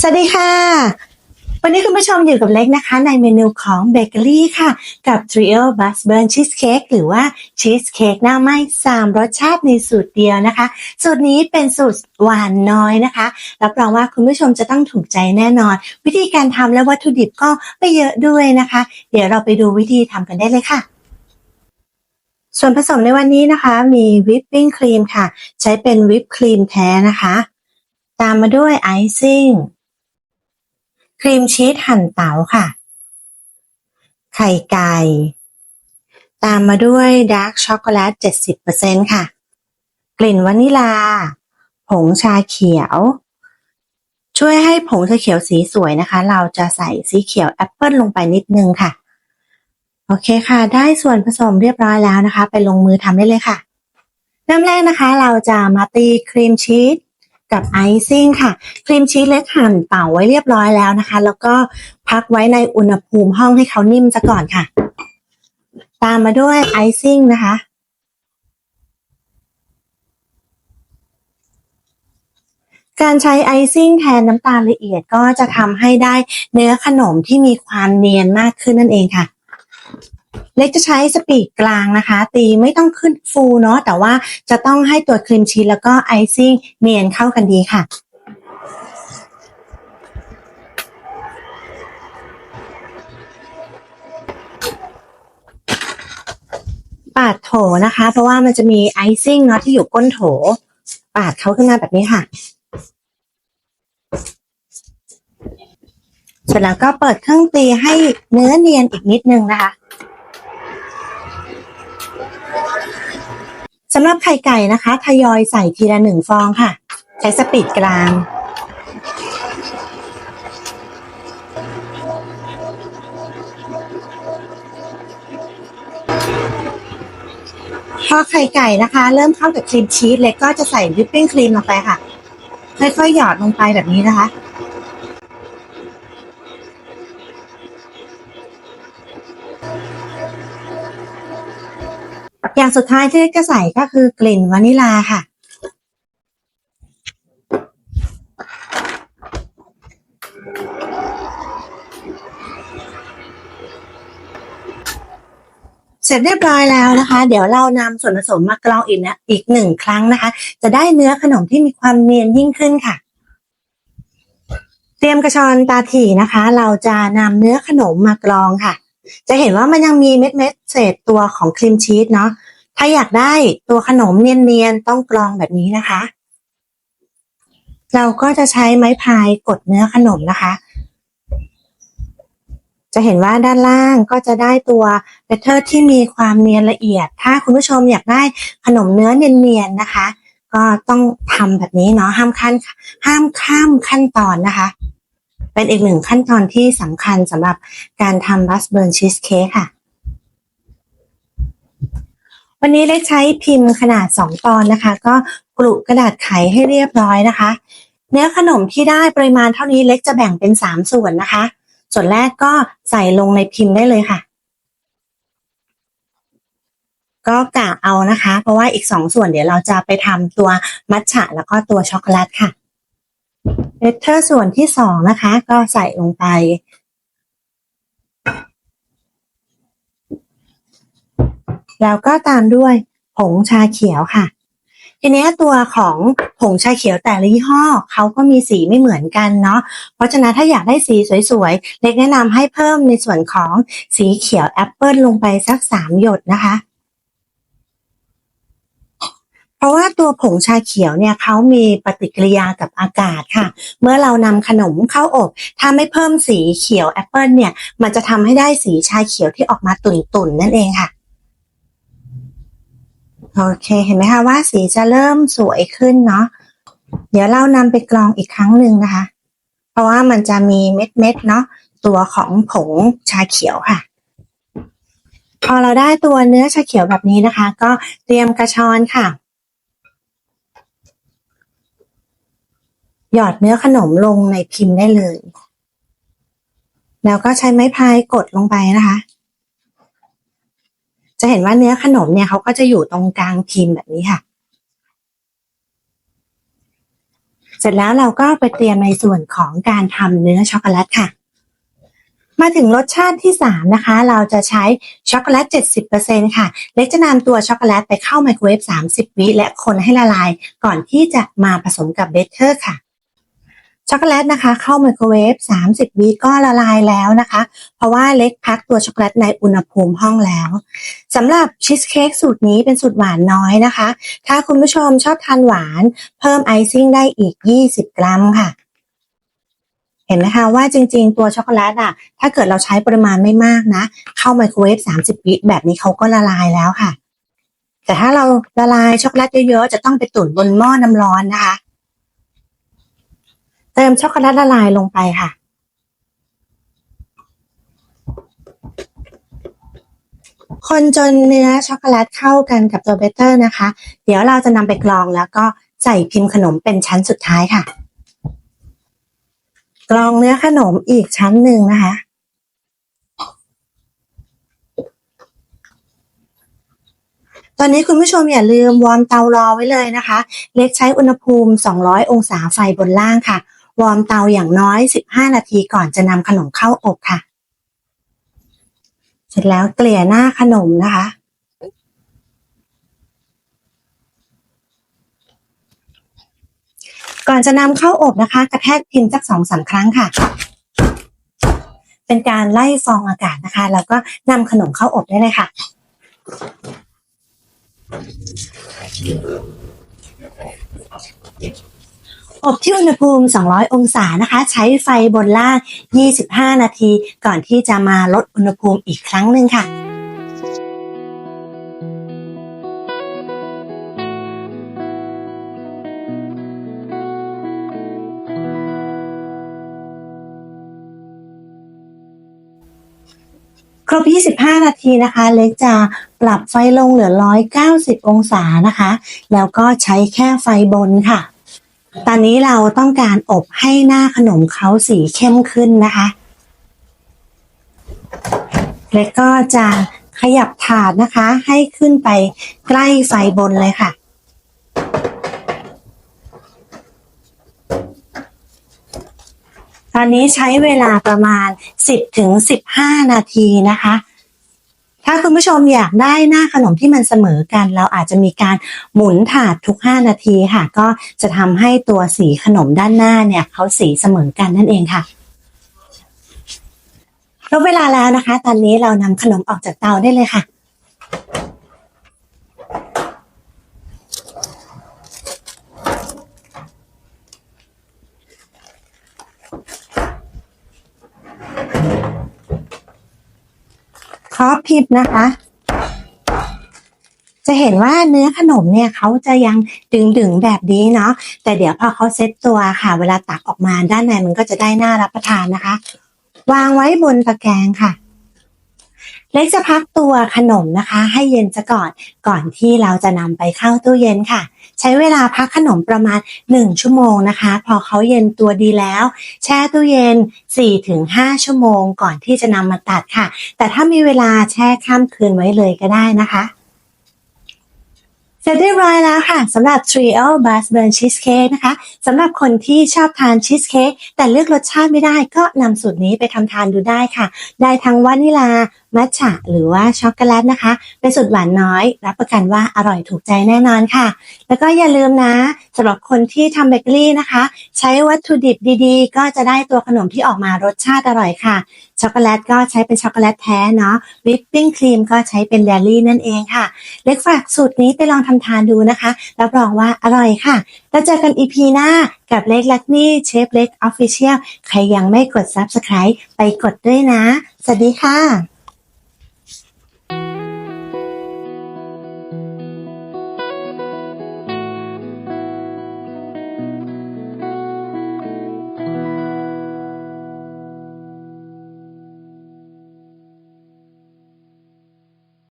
สวัสดีค่ะ วันนี้คุณผู้ชมอยู่กับเล็กนะคะ ในเมนูของเบเกอรี่ค่ะ กับ Trio b u s b u r n Cheesecake หรือว่าชีสเค้กหน้าไหม้3รสชาติในสูตรเดียวนะคะ สูตรนี้เป็นสูตรหวานน้อยนะคะ รับรองว่าคุณผู้ชมจะต้องถูกใจแน่นอน วิธีการทำและวัตถุดิบก็ไม่เยอะด้วยนะคะ เดี๋ยวเราไปดูวิธีทำกันได้เลยค่ะส่วนผสมในวันนี้นะคะ มีวิปปิ้งครีมค่ะ ใช้เป็นวิปครีมแท้นะคะ ตามมาด้วยไอซิ่ง ครีมชีสหั่นเต๋าค่ะ ไข่ไก่ ตามมาด้วยดาร์กช็อกโกแลต 70%ค่ะ กลิ่นวานิลา ผงชาเขียว ช่วยให้ผงชาเขียวสีสวยนะคะ เราจะใส่สีเขียวแอปเปิลลงไปนิดนึงค่ะ โอเคค่ะ ได้ส่วนผสมเรียบร้อยแล้วนะคะ ไปลงมือทำได้เลยค่ะ เริ่มแรกนะคะ เราจะมาตีครีมชีส กับไอซิ่งค่ะ ครีมชีสเล็กหั่นเป่าไว้เรียบร้อยแล้วนะคะ แล้วก็พักไว้ในอุณหภูมิห้องให้เขานิ่มซะก่อนค่ะ ตามมาด้วยไอซิ่งนะคะการใช้ไอซิ่งแทนน้ำตาลละเอียดก็จะทำให้ได้เนื้อขนมที่มีความเนียนมากขึ้นนั่นเองค่ะ เล็กจะใช้สปีดกลางนะคะ ตีไม่ต้องขึ้นฟูเนาะแต่ว่าจะต้องให้ตัวครีมชีสแล้วก็ไอซิ่งเนียนเข้ากันดีค่ะปาดโถนะคะ เพราะว่ามันจะมีไอซิ่งเนาะที่อยู่ก้นโถ ปาดเขาขึ้นมาแบบนี้ค่ะ เสร็จแล้วก็เปิดเครื่องตีให้เนื้อเนียนอีกนิดนึงนะคะ สำหรับไข่ไก่นะคะทยอยใส่ทีละหนึ่งฟองค่ะ ใช้สปีดกลาง พอไข่ไก่นะคะ เริ่มเข้ากับครีมชีสเล็กก็จะใส่วิปปิ้งครีมลงไปค่ะ ค่อยๆ หยอดลงไปแบบนี้นะคะ อย่างสุดท้ายที่จะใส่ก็คือกลิ่นวานิลาค่ะ เสร็จเรียบร้อยแล้วนะคะ เดี๋ยวเรานำส่วนผสมมากรองอีกนะอีกหนึ่งครั้งนะคะ จะได้เนื้อขนมที่มีความเนียนยิ่งขึ้นค่ะเตรียมกระชอนตาถี่นะคะ เราจะนำเนื้อขนมมากรองค่ะ จะเห็นว่ามันยังมีเม็ดเม็ดเศษตัวของครีมชีสเนาะ ถ้าอยากได้ตัวขนมเนียนๆ ต้องกรองแบบนี้นะคะ เราก็จะใช้ไม้พายกดเนื้อขนมนะคะ จะเห็นว่าด้านล่างก็จะได้ตัวเบเตอร์ที่มีความเนียนละเอียด ถ้าคุณผู้ชมอยากได้ขนมเนื้อเนียนๆนะคะ ก็ต้องทำแบบนี้เนาะห้ามขั้นห้ามข้ามขั้นตอนนะคะ เป็นอีกหนึ่งขั้นตอนที่สำคัญสำหรับการทำบัสเบิร์นชีสเค้กค่ะ วันนี้เล็กใช้พิมพ์ขนาด2ตอนนะคะ ก็กลุกระดาษไขให้เรียบร้อยนะคะ เนื้อขนมที่ได้ปริมาณเท่านี้เล็กจะแบ่งเป็น 3 ส่วนนะคะ ส่วนแรกก็ใส่ลงในพิมพ์ได้เลยค่ะ ก็กะเอานะคะ เพราะว่าอีก 2 ส่วนเดี๋ยวเราจะไปทำตัวมัทฉะแล้วก็ตัวช็อกโกแลตค่ะเบเตอร์ส่วนที่สองนะคะ ก็ใส่ลงไป แล้วก็ตามด้วยผงชาเขียวค่ะ ทีนี้ตัวของผงชาเขียวแต่ละยี่ห้อเขาก็มีสีไม่เหมือนกันเนาะ เพราะฉะนั้นถ้าอยากได้สีสวยๆ เล็กแนะนำให้เพิ่มในส่วนของสีเขียวแอปเปิลลงไปสักสามหยดนะคะเพราะว่าตัวผงชาเขียวเนี่ยเขามีปฏิกิริยากับอากาศค่ะ เมื่อเรานำขนมเข้าอบ ถ้าไม่เพิ่มสีเขียวแอปเปิลเนี่ย มันจะทำให้ได้สีชาเขียวที่ออกมาตุ่นๆนั่นเองค่ะ โอเค เห็นไหมคะว่าสีจะเริ่มสวยขึ้นเนาะ เดี๋ยวเรานำไปกรองอีกครั้งหนึ่งนะคะ เพราะว่ามันจะมีเม็ดๆเนาะตัวของผงชาเขียวค่ะ พอเราได้ตัวเนื้อชาเขียวแบบนี้นะคะ ก็เตรียมกระชอนค่ะ หยอดเนื้อขนมลงในพิมพ์ได้เลย แล้วก็ใช้ไม้พายกดลงไปนะคะ จะเห็นว่าเนื้อขนมเนี่ยเขาก็จะอยู่ตรงกลางพิมพ์แบบนี้ค่ะ เสร็จแล้วเราก็ไปเตรียมในส่วนของการทำเนื้อช็อกโกแลตค่ะมาถึงรสชาติที่ 3 นะคะ เราจะใช้ช็อกโกแลต 70%ค่ะ เล็กจะนำตัวช็อกโกแลตไปเข้าไมโครเวฟ 30 วิและคนให้ละลาย ก่อนที่จะมาผสมกับเบเกอร์ค่ะ ช็อกโกแลตนะคะ เข้าไมโครเวฟ30วิก็ละลายแล้วนะคะ เพราะว่าเล็กพักตัวช็อกโกแลตในอุณหภูมิห้องแล้วสำหรับชีสเค้กสูตรนี้เป็นสูตรหวานน้อยนะคะ ถ้าคุณผู้ชมชอบทานหวาน เพิ่มไอซิ่งได้อีก 20 กรัมค่ะ เห็นไหมคะว่าจริงๆ ตัวช็อกโกแลตอะถ้าเกิดเราใช้ปริมาณไม่มากนะ เข้าไมโครเวฟ30วิแบบนี้เขาก็ละลายแล้วค่ะ แต่ถ้าเราละลายช็อกโกแลตเยอะๆจะต้องไปตุ๋นบนหม้อน้ำร้อนนะคะ เติมช็อกโกแลตละลายลงไปค่ะ คนจนเนื้อช็อกโกแลตเข้ากันกับตัวเบเตอร์นะคะ เดี๋ยวเราจะนำไปกรองแล้วก็ใส่พิมพ์ขนมเป็นชั้นสุดท้ายค่ะ กรองเนื้อขนมอีกชั้นหนึ่งนะคะตอนนี้คุณผู้ชมอย่าลืมวอร์มเตารอไว้เลยนะคะ เล็กใช้อุณหภูมิ 200 องศาไฟบนล่างค่ะ วอร์มเตาอย่างน้อย 15 นาทีก่อนจะนำขนมเข้าอบค่ะ เสร็จแล้วเกลี่ยหน้าขนมนะคะ ก่อนจะนำเข้าอบนะคะ กระแทกพิมพ์สักสองสามครั้งค่ะ เป็นการไล่ฟองอากาศนะคะ แล้วก็นำขนมเข้าอบได้เลยค่ะ อบที่อุณหภูมิ 200 องศานะคะ ใช้ไฟบนล่าง 25 นาที ก่อนที่จะมาลดอุณหภูมิอีกครั้งหนึ่งค่ะครบ 25 นาทีนะคะ เล็กจะปรับไฟลงเหลือ 190 องศานะคะ แล้วก็ใช้แค่ไฟบนค่ะ ตอนนี้เราต้องการอบให้หน้าขนมเขาสีเข้มขึ้นนะคะเล็กก็จะขยับถาดนะคะ ให้ขึ้นไปใกล้ไฟบนเลยค่ะ ตอนนี้ใช้เวลาประมาณ 10ถึง15 นาทีนะคะ ถ้าคุณผู้ชมอยากได้หน้าขนมที่มันเสมอกัน เราอาจจะมีการหมุนถาดทุก 5 นาทีค่ะ ก็จะทำให้ตัวสีขนมด้านหน้าเนี่ยเขาสีเสมอกันนั่นเองค่ะครบเวลาแล้วนะคะ ตอนนี้เรานำขนมออกจากเตาได้เลยค่ะ คอบพิบนะคะ จะเห็นว่าเนื้อขนมเนี่ยเขาจะยังดึงๆแบบนี้เนาะแต่เดี๋ยวพอเขาเซ็ตตัวค่ะ เวลาตักออกมาด้านในมันก็จะได้น่ารับประทานนะคะ วางไว้บนตะแกรงค่ะเล็กจะพักตัวขนมนะคะ ให้เย็นซะก่อนก่อนที่เราจะนำไปเข้าตู้เย็นค่ะ ใช้เวลาพักขนมประมาณ 1 ชั่วโมงนะคะ พอเขาเย็นตัวดีแล้ว แช่ตู้เย็น 4-5 ชั่วโมง ก่อนที่จะนำมาตัดค่ะ แต่ถ้ามีเวลาแช่ข้ามคืนไว้เลยก็ได้นะคะ เสร็จเรียบร้อยแล้วค่ะสำหรับ Trio b u s b u r n Cheesecake นะคะสำหรับคนที่ชอบทานชีสเค้กแต่เลือกรสชาติไม่ได้ก็นำสูตรนี้ไปทำทานดูได้ค่ะ ได้ทั้งวานิลา มัทฉะ หรือว่าช็อกโกแลตนะคะ เป็นสูตรหวานน้อย รับประกันว่าอร่อยถูกใจแน่นอนค่ะ แล้วก็อย่าลืมนะสำหรับคนที่ทำเบเกอรี่นะคะ ใช้วัตถุดิบดีๆ ก็จะได้ตัวขนมที่ออกมารสชาติอร่อยค่ะช็อกโกแลตก็ใช้เป็นช็อกโกแลตแท้เนาะวิปปิ้งครีมก็ใช้เป็นเดลี่นั่นเองค่ะ เล็กฝากสูตรนี้ไปลองทำทานดูนะคะรับรองว่าอร่อยค่ะแล้วเจอกันอีพีหน้ากับเล็กลักนี่เชฟเล็กออฟฟิเชียลใครยังไม่กด Subscribe ไปกดด้วยนะ สวัสดีค่ะ